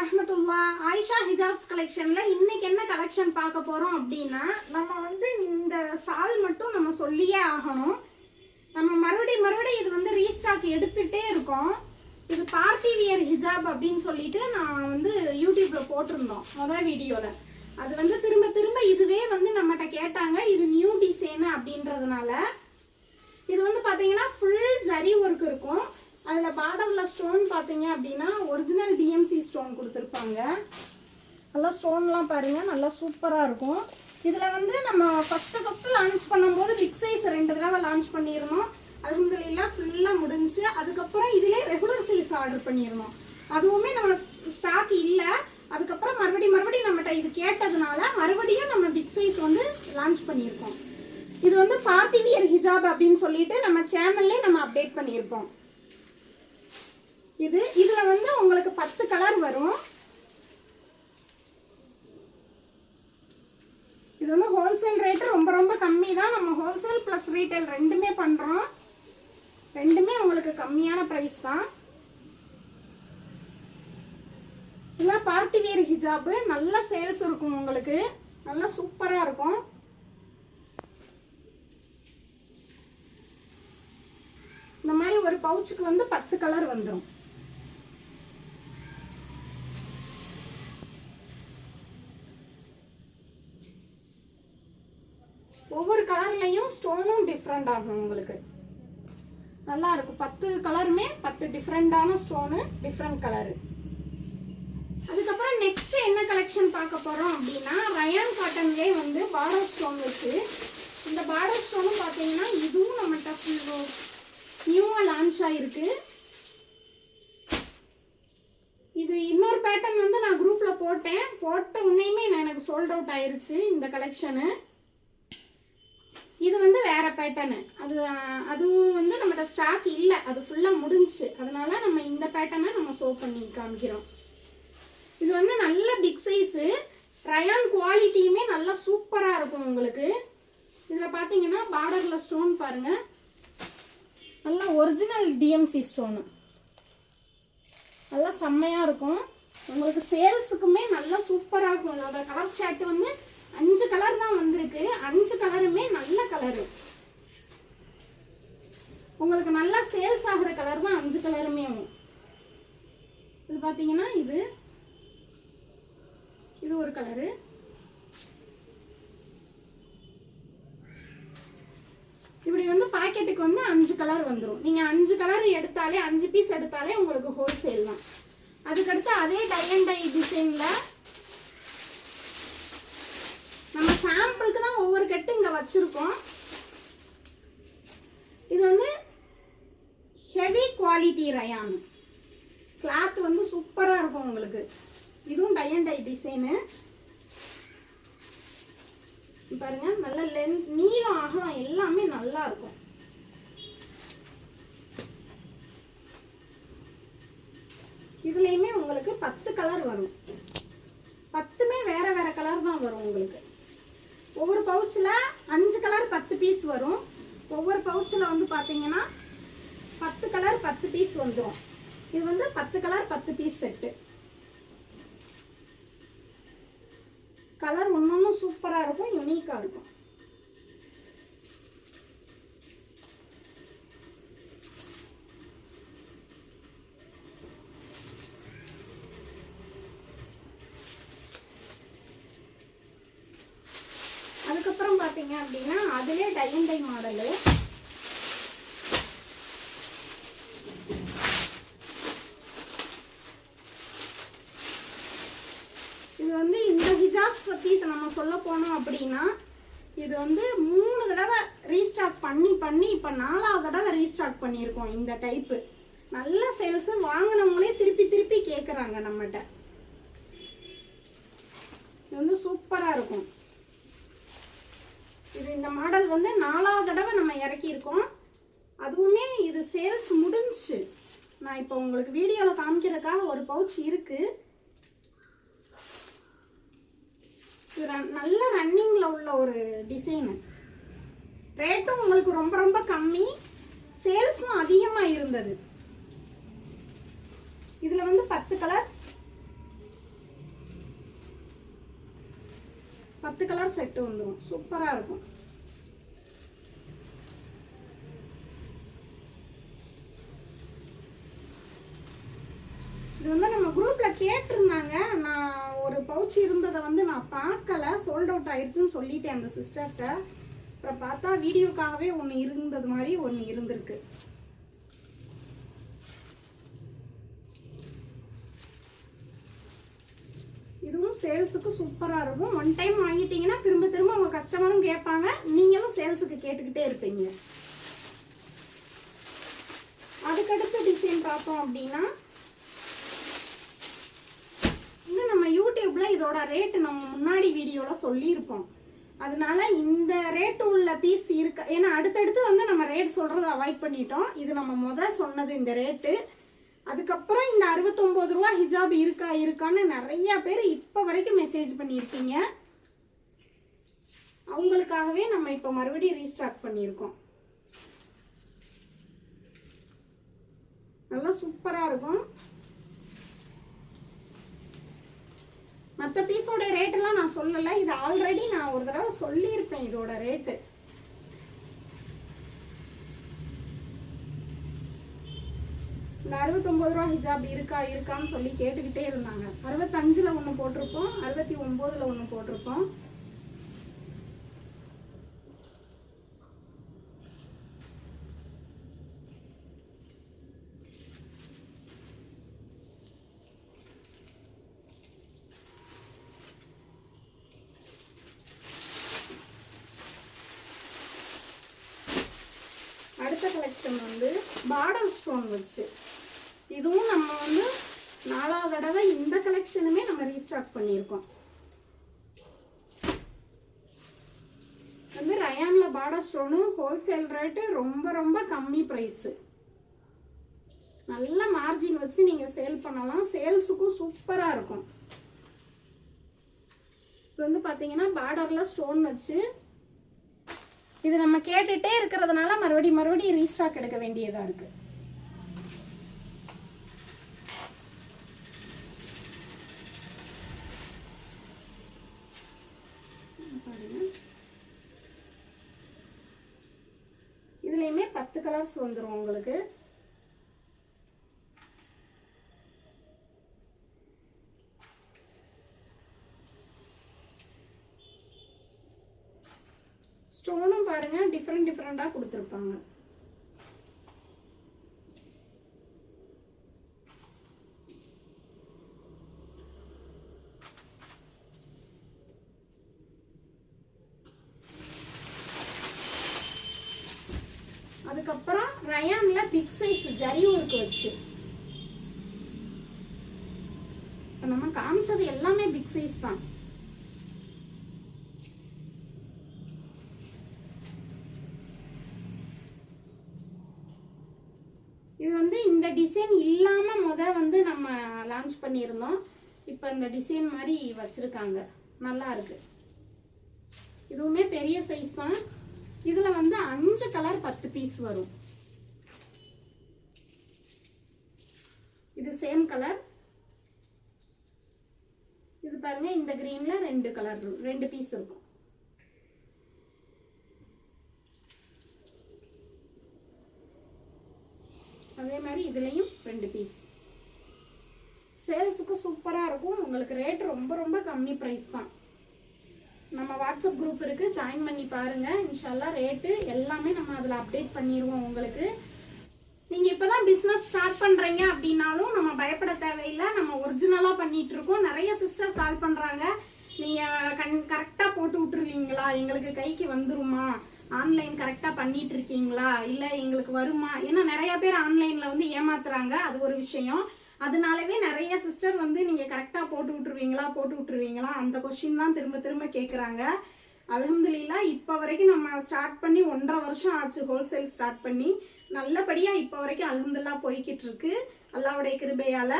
வரஹமத்துல்லா Ayesha hijabs கலெக்ஷன்ல இன்னைக்கு என்ன collection பார்க்க போறோம் அப்படின்னா நம்ம வந்து இந்த சால் மட்டும் நம்ம சொல்லியே ஆகணும். நம்ம மறுபடியும் மறுபடியும் இது வந்து ரீஸ்டாக் எடுத்துட்டே இருக்கோம். இது பார்ட்டி வியர் ஹிஜாப் அப்படின்னு சொல்லிட்டு நான் வந்து யூடியூப்ல போட்டிருந்தோம் முதல் வீடியோல. அது வந்து திரும்ப திரும்ப இதுவே வந்து நம்மகிட்ட கேட்டாங்க இது நியூ டிசைன் அப்படின்றதுனால. இது வந்து பார்த்தீங்கன்னா ஃபுல் ஜரி ஒர்க் இருக்கும். அதில் பார்டரில் ஸ்டோன் பார்த்தீங்க அப்படின்னா ஒரிஜினல் டிஎம்சி ஸ்டோன் கொடுத்துருப்பாங்க. நல்லா ஸ்டோன்லாம் பாருங்கள் நல்லா சூப்பராக இருக்கும். இதில் வந்து நம்ம ஃபஸ்ட்டு ஃபஸ்ட்டு லான்ச் பண்ணும்போது பிக் சைஸ் ரெண்டு தடவை லான்ச் பண்ணியிருந்தோம் அலமதுலாம் ஃபுல்லாக முடிஞ்சு அதுக்கப்புறம் இதிலே ரெகுலர் சைஸ் ஆர்டர் பண்ணியிருந்தோம் அதுவுமே நம்ம ஸ்டாக் இல்லை. அதுக்கப்புறம் மறுபடியும் மறுபடியும் நம்மகிட்ட இது கேட்டதுனால மறுபடியும் நம்ம பிக் சைஸ் வந்து லான்ச் பண்ணியிருக்கோம். இது வந்து பார்ட்டி வியர் ஹிஜாப் அப்படின்னு சொல்லிட்டு நம்ம சேனல்லே நம்ம அப்டேட் பண்ணியிருப்போம் இது இதுல வந்து உங்களுக்கு பத்து கலர் வரும். இது வந்து ஹோல்சேல் ரேட் ரொம்ப ரொம்ப கம்மி தான் நம்ம ஹோல்சேல் ப்ளஸ் ரீட்டைல் ரெண்டுமே பண்றோம். ரெண்டுமே உங்களுக்கு கம்மியான ப்ரைஸ் தான். இதெல்லாம் பார்ட்டி வேர் ஹிஜாபு நல்ல சேல்ஸ் இருக்கும் உங்களுக்கு. நல்லா சூப்பராக இருக்கும். இந்த மாதிரி ஒரு பவுச்சுக்கு வந்து பத்து கலர் வந்துடும் ஒவ்வொரு கலர்லையும் ஸ்டோனும் டிஃப்ரெண்ட் ஆகும் உங்களுக்கு. நல்லா இருக்கும் பத்து கலருமே பத்து டிஃப்ரெண்டான ஸ்டோனு டிஃப்ரெண்ட் கலரு அதுக்கப்புறம் நெக்ஸ்ட் என்ன கலெக்ஷன் பார்க்க போறோம் அப்படின்னா ரயான் காட்டன்லேயே வந்து பார்டர் ஸ்டோன் வச்சு இந்த பார்டர் ஸ்டோனும் பார்த்தீங்கன்னா இதுவும் நம்மகிட்ட ஃபுல் நியூவாக லான்ச் ஆயிருக்கு. இது இன்னொரு பேட்டர்ன் வந்து நான் குரூப்ல போட்டேன். போட்ட உன்னையுமே நான் எனக்கு சோல்ட் அவுட் ஆயிருச்சு இந்த கலெக்ஷனு இது வந்து வேற பேட்டர்னு அது அதுவும் வந்து நம்மகிட்ட ஸ்டாக் இல்லை. அது ஃபுல்லாக முடிஞ்சுச்சு அதனால நம்ம இந்த பேட்டர்னை நம்ம சோ பண்ணி காமிக்கிறோம். இது வந்து நல்ல பிக் சைஸு ரயான் குவாலிட்டியுமே நல்லா சூப்பராக இருக்கும் உங்களுக்கு. இதில் பார்த்தீங்கன்னா பார்டரில் ஸ்டோன் பாருங்கள் நல்லா ஒரிஜினல் டிஎம்சி ஸ்டோனு நல்லா செம்மையாக இருக்கும். உங்களுக்கு சேல்ஸுக்குமே நல்லா சூப்பராக இருக்கும். இதோட கலர் சேட்டு வந்து அஞ்சு கலர் தான் வந்திருக்கு. அஞ்சு கலருமே நல்ல கலரு உங்களுக்கு நல்லா சேல்ஸ் ஆகுற கலர் தான் அஞ்சு கலருமே இது பார்த்தீங்கன்னா இது. இது ஒரு கலரு இப்படி வந்து பாக்கெட்டுக்கு வந்து அஞ்சு கலர் வந்துடும் நீங்கள் அஞ்சு கலர் எடுத்தாலே அஞ்சு பீஸ் எடுத்தாலே உங்களுக்கு ஹோல்சேல் தான். அதுக்கடுத்து அதே டை அண்ட் டை டிசைனில் நம்ம ஒரு கட்டு இங்கே வச்சுருக்கோம். இது வந்து ஹெவி குவாலிட்டி ரயான் கிளாத் வந்து சூப்பராக இருக்கும் உங்களுக்கு. இதுவும் டை அண்ட் டை டிசைனு பாருங்க நல்ல லென்த் நீளம் அகலம் எல்லாமே நல்லா இருக்கும். இதுலேயுமே உங்களுக்கு பத்து கலர் வரும். பத்துமே வேற வேற கலர் தான் வரும் உங்களுக்கு. ஒவ்வொரு பவுச்சில் அஞ்சு கலர் பத்து பீஸ் வரும். ஒவ்வொரு பவுச்சில் வந்து பார்த்தீங்கன்னா பத்து கலர் பத்து பீஸ் வந்துடும் இது வந்து பத்து கலர் பத்து பீஸ் செட்டு. கலர் ஒன்னொன்னும் சூப்பராக இருக்கும் யூனிக்காக இருக்கும். அதுக்கப்புறம் பார்த்தீங்க அப்படின்னா அதுவே டை டை மாடலு இது வந்து இந்த ஹிஜாப்ஸ் பற்றி நம்ம சொல்ல போனோம் அப்படின்னா இது வந்து மூணு தடவை ரீஸ்டாக் பண்ணி பண்ணி இப்போ நாலாவது தடவை ரீஸ்டாக் பண்ணியிருக்கோம் இந்த டைப்பு நல்ல சேல்ஸு வாங்கினவங்களே திருப்பி திருப்பி கேட்குறாங்க நம்மகிட்ட இது வந்து சூப்பராக இருக்கும். இது இந்த மாடல் வந்து நாலாவது தடவை நம்ம இறக்கியிருக்கோம். அதுவுமே இது சேல்ஸ் முடிஞ்சு. நான் இப்போ உங்களுக்கு வீடியோவில் காமிக்கிறதுக்காக ஒரு பவுச் இருக்குது இது ரன்- நல்ல ரன்னிங்கில் உள்ள ஒரு டிசைனு ரேட்டும் உங்களுக்கு ரொம்ப ரொம்ப கம்மி. சேல்ஸும் அதிகமாக இருந்தது. இதில் வந்து பத்து கலர் பத்து கலர் செட்டு வந்துடும் சூப்பராக இருக்கும். இது வந்து நம்ம குரூப்ல கேட்டிருந்தாங்க. நான் ஒரு பவுச் இருந்ததை வந்து நான் பார்க்கல. சோல்ட் அவுட் ஆயிடுச்சுன்னு சொல்லிட்டேன் அந்த சிஸ்டர்கிட்ட அப்புறம் பார்த்தா வீடியோக்காகவே ஒன்று இருந்தது மாதிரி ஒன்று இருந்திருக்கு. இருக்கும் சேல்ஸுக்கு சூப்பராக இருக்கும். ஒன் டைம் வாங்கிட்டீங்கன்னா திரும்ப திரும்ப உங்கள் கஸ்டமரும் கேட்பாங்க. நீங்களும் சேல்ஸுக்கு கேட்டுக்கிட்டே இருப்பீங்க. அதுக்கடுத்த டிசைன் பார்த்தோம் அப்படின்னா இது நம்ம யூடியூப்பில் இதோட ரேட்டு நம்ம முன்னாடி வீடியோவில் சொல்லியிருப்போம். அதனால இந்த ரேட்டு உள்ள பீஸ் இருக்க. ஏன்னா அடுத்தடுத்து வந்து நம்ம ரேட் சொல்கிறத அவாய்ட் பண்ணிட்டோம். இது நம்ம முத சொன்னது இந்த ரேட்டு அதுக்கப்புறம் இந்த அறுபத்தொம்போது ரூபா ஹிஜாப் இருக்கா இருக்கான்னு நிறைய பேர் இப்போ வரைக்கும் மெசேஜ் பண்ணியிருக்கீங்க. அவங்களுக்காகவே நம்ம இப்போ மறுபடியும் ரீஸ்டார்ட் பண்ணியிருக்கோம். நல்லா சூப்பராக இருக்கும். மற்ற பீஸோட ரேட்டெல்லாம் நான் சொல்லலை. இது ஆல்ரெடி நான் ஒரு தடவை சொல்லியிருப்பேன் இதோட ரேட்டு இந்த அறுபத்தொம்பது ரூபா ஹிஜாப் இருக்கா இருக்கான்னு சொல்லி கேட்டுக்கிட்டே இருந்தாங்க. அறுபத்தஞ்சில் ஒன்று போட்டிருப்போம் அறுபத்தி ஒம்போதில் ஒன்று போட்டிருப்போம். அடுத்த கலெக்ஷன் வந்து பார்டர் ஸ்டோன் வச்சு. இதுவும் நம்ம வந்து நாலாவது தடவை இந்த கலெக்ஷனுமே நம்ம ரீஸ்டாக் பண்ணியிருக்கோம். வந்து ரயான்ல பார்டர் ஸ்டோனும் ஹோல்சேல் ரேட்டு ரொம்ப ரொம்ப கம்மி ப்ரைஸு நல்ல மார்ஜின் வச்சு நீங்கள் சேல் பண்ணலாம். சேல்ஸுக்கும் சூப்பராக இருக்கும். இது வந்து பார்த்தீங்கன்னா பார்டரில் ஸ்டோன் வச்சு இது நம்ம கேட்டுகிட்டே இருக்கிறதுனால மறுபடியும் மறுபடியும் ரீஸ்டாக் எடுக்க வேண்டியதாக இருக்குது பாருங்க. இதுலயுமே பத்து கலர்ஸ் வந்துடும் உங்களுக்கு. ஸ்டோனும் பாருங்க டிஃப்ரெண்ட் டிஃப்ரெண்டாக கொடுத்துருப்பாங்க அதுக்கப்புறம் ரயான்ல பிக் சைஸ் ஜரி ஒர்க் வச்சு இப்ப நம்ம காமிச்சது எல்லாமே பிக் சைஸ் தான். இது வந்து இந்த டிசைன் இல்லாம முத வந்து நம்ம லான்ச் பண்ணியிருந்தோம். இப்போ இந்த டிசைன் மாதிரி வச்சிருக்காங்க. நல்லா இருக்கு. இதுவுமே பெரிய சைஸ் தான். இதுல வந்து அஞ்சு கலர் பத்து பீஸ் வரும். இது சேம் கலர் இது பாருங்க இந்த கிரீன்ல ரெண்டு கலர் ரெண்டு பீஸ் இருக்கும். அதே மாதிரி இதுலயும் ரெண்டு பீஸ் சேல்ஸுக்கு சூப்பராக இருக்கும். உங்களுக்கு ரேட் ரொம்ப ரொம்ப கம்மி ப்ரைஸ் தான். நம்ம வாட்ஸ்அப் குரூப் இருக்கு. ஜாயின் பண்ணி பாருங்க. இன்ஷால்லா ரேட்டு எல்லாமே நம்ம அதில் அப்டேட் பண்ணிடுவோம் உங்களுக்கு. நீங்க இப்பதான் பிசினஸ் ஸ்டார்ட் பண்றீங்க அப்படின்னாலும் நம்ம பயப்பட தேவையில்லை. நம்ம ஒரிஜினலா பண்ணிட்டு இருக்கோம். நிறைய சிஸ்டர் கால் பண்றாங்க. நீங்க கண் கரெக்டா போட்டு விட்டுருவீங்களா? எங்களுக்கு கைக்கு வந்துருமா? ஆன்லைன் கரெக்டா பண்ணிட்டு இருக்கீங்களா? இல்ல எங்களுக்கு வருமா? ஏன்னா நிறைய பேர் ஆன்லைன்ல வந்து ஏமாத்துறாங்க. அது ஒரு விஷயம். அதனாலவே நிறைய சிஸ்டர் வந்து நீங்க கரெக்டா போட்டு விட்டுருவீங்களா? போட்டு விட்டுருவீங்களா? அந்த கொஸ்டின் தான் திரும்ப திரும்ப கேக்குறாங்க. அல்ஹம்துலில்லா இப்போ வரைக்கும் நம்ம ஸ்டார்ட் பண்ணி ஒன்றரை வருஷம் ஆச்சு ஹோல்சேல் ஸ்டார்ட் பண்ணி. நல்லபடியாக இப்போ வரைக்கும் அல்ஹம்துலில்லா போய்கிட்டு இருக்கு அல்லாவுடைய கிருபையால்.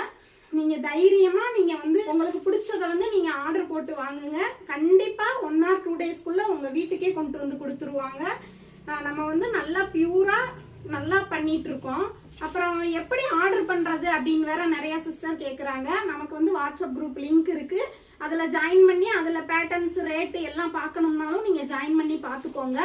நீங்கள் தைரியமாக நீங்கள் வந்து உங்களுக்கு பிடிச்சத வந்து நீங்கள் ஆர்டர் போட்டு வாங்குங்க. கண்டிப்பாக ஒன் ஆர் டூ டேஸ்க்குள்ளே உங்கள் வீட்டுக்கே கொண்டு வந்து கொடுத்துருவாங்க. நம்ம வந்து நல்லா பியூராக நல்லா பண்ணிட்டு இருக்கோம் அப்புறம் எப்படி ஆர்டர் பண்ணுறது அப்படின்னு வேற நிறையா சிஸ்டர் கேட்குறாங்க நமக்கு வந்து வாட்ஸ்அப் குரூப் லிங்க் இருக்குது அதில் ஜாயின் பண்ணி அதில் பேட்டர்ன்ஸ் ரேட்டு எல்லாம் பார்க்கணும்னாலும் நீங்கள் ஜாயின் பண்ணி பார்த்துக்கோங்க.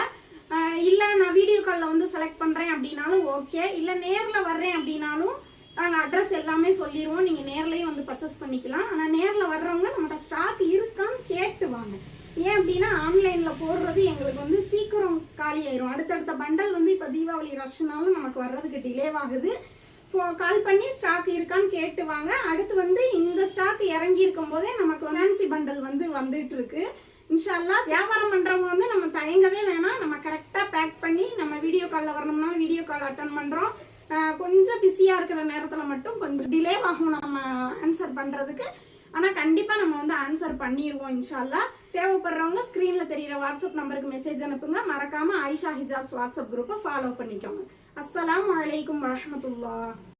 இல்லை நான் வீடியோ காலில் வந்து செலக்ட் பண்ணுறேன் அப்படின்னாலும் ஓகே இல்லை நேரில் வர்றேன் அப்படின்னாலும் நாங்கள் அட்ரஸ் எல்லாமே சொல்லிடுவோம் நீங்கள் நேர்லேயும் வந்து பர்ச்சேஸ் பண்ணிக்கலாம். ஆனால் நேரில் வர்றவங்க நம்மகிட்ட ஸ்டாக் இருக்கான்னு கேட்டு வாங்க. ஏன் அப்படின்னா ஆன்லைனில் போடுறது எங்களுக்கு வந்து சீக்கிரம் காலி ஆயிரும் அடுத்தடுத்த பண்டல் வந்து இப்போ தீபாவளி ரஷ்னாலும் நமக்கு வர்றதுக்கு டிலே ஆகுது கால் பண்ணி ஸ்டாக் இருக்கான்னு கேட்டு வாங்க. அடுத்து வந்து இந்த ஸ்டாக் இறங்கி இருக்கும் போதே நமக்கு ஃபேன்சி பண்டல் வந்து வந்துட்டு இருக்கு. இன்ஷால்லா வியாபாரம் பண்ணுறவங்க வந்து நம்ம தயங்கவே வேணாம். காலில் வரணும்னா வீடியோ கால் அட்டன் பண்ணுறோம் கொஞ்சம் பிஸியாக இருக்கிற நேரத்தில் மட்டும் கொஞ்சம் டிலே ஆகும் நம்ம ஆன்சர் பண்ணுறதுக்கு ஆனால் கண்டிப்பாக நம்ம வந்து ஆன்சர் பண்ணிடுவோம் இன்ஷால்லா. தேவைப்படுறவங்க ஸ்க்ரீனில் தெரியிற வாட்ஸ்அப் நம்பருக்கு மெசேஜ் அனுப்புங்க. மறக்காமல் ஆயிஷா ஹிஜாஸ் வாட்ஸ்அப் குரூப்பை ஃபாலோ பண்ணிக்கோங்க. அஸ்லாம் வலைக்கம் வரமத்துல்லா